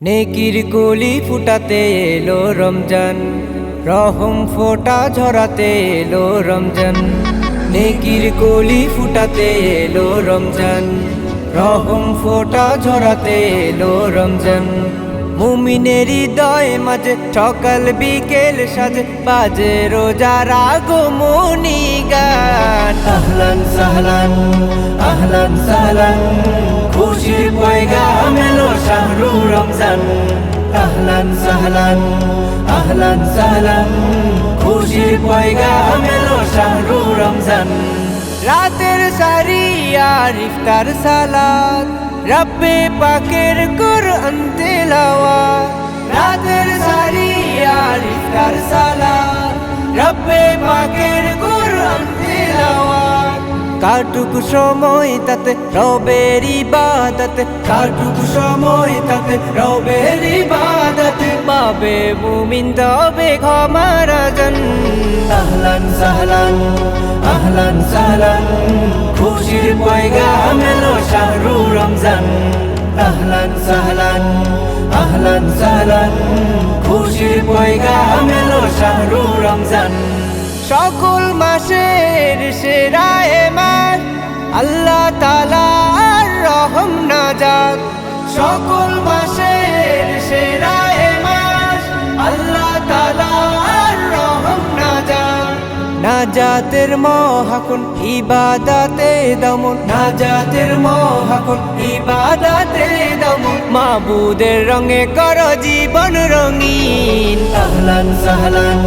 নেকির কলি ফুটাতে এলো রমজান, রহম ফোটা ঝরাতে এলো রমজান। নেকির কলি ফুটাতে এলো রমজান, রহম ফোটা ঝরাতে এলো রমজান। মুমিনের হৃদয় মাঝে সকাল বিকেল সাজে, বাজে রোজার আগমনি গান আহলান সাহলান আহলান সাহলান। রমজান। আহলান সাহলান আহলান সাহলান। খুশির পয়গাম এলো শাহরু রমজান। রাতের সারি আর ইফতার সালাত, রব্বে পাকের কুরআন তেলাওয়াত। রাতের সারি কাটুক সময় তাতে রবের ইবাদতে কাটুক সময় তাতে রবের ইবাদতে। পাবে মুমিন তবে ক্ষমারা আহলান সাহলান আহলান সাহলান খুশির পয়গাম এলো শাহরু রমজান। আহলান সাহলান আহলান সাহলান খুশির পয়গাম এলো শাহরু রমজান। সকল মাসের মাস আল্লাহ তালার রহম নাজাত সকল মাসের সেরা মাস আল্লাহ রহম নাজাতের মহাকুন ইবাদাতে দমন। নাজাতের মহাকুন ইবাদাতে দমন। মাবুদের রঙে কর জীবন রঙিন। আহলান সাহলান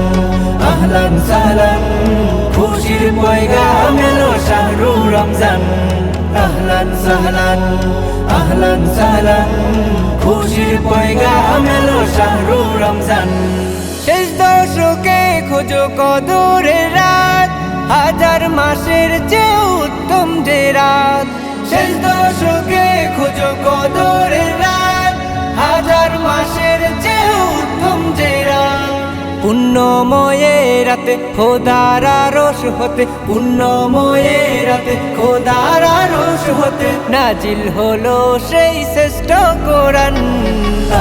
আহলান সাহলান, খুশির পয়গাম এলো। শাহরু রমজান, আহলান সাহলান আহলান সাহলান, খুশির পয়গাম এলো শাহরু রমজান। শেষ দশকে খোঁজো কদরের রাত, হাজার মাসের চেয়ে উত্তম যে রাত। শেষ দশকে পুণ্যময়ে রাতে খোদার রস হতে, পুণ্যময়ে রাতে খোদার রস হতে। নাজিল হলো সেই শ্রেষ্ঠ কোরআন।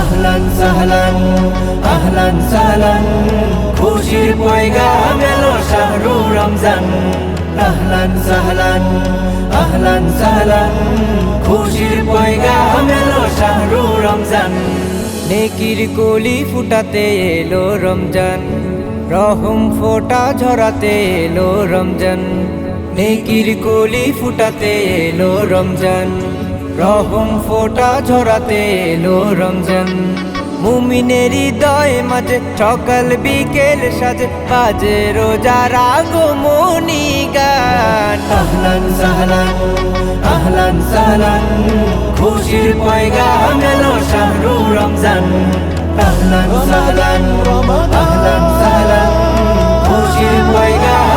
আহলান সাহলান আহলান সাহলান, খুশির পয়গাম এলো শাহরু রমজান। আহলান সাহলান আহলান সাহলান, খুশির পয়গাম এলো শাহরু রমজান। নেকির কলি ফুটাতে এলো রমজান, রহম ফোটা ঝরাতে এলো রমজান। নেকির কলি ফুটাতে এলো রমজান, রহম ফোটা ঝরাতে এলো রমজান। মুমিনের হৃদয় মাঝে, সকাল বিকেল সাজে, বাজে রোজার আগমনি গান। আহলান সাহলান আহলান সাহলান খুশির পয়গাম এলো শাহরু রমজান। আহলান সাহলান আহলান সাহলান খুশির পয়গাম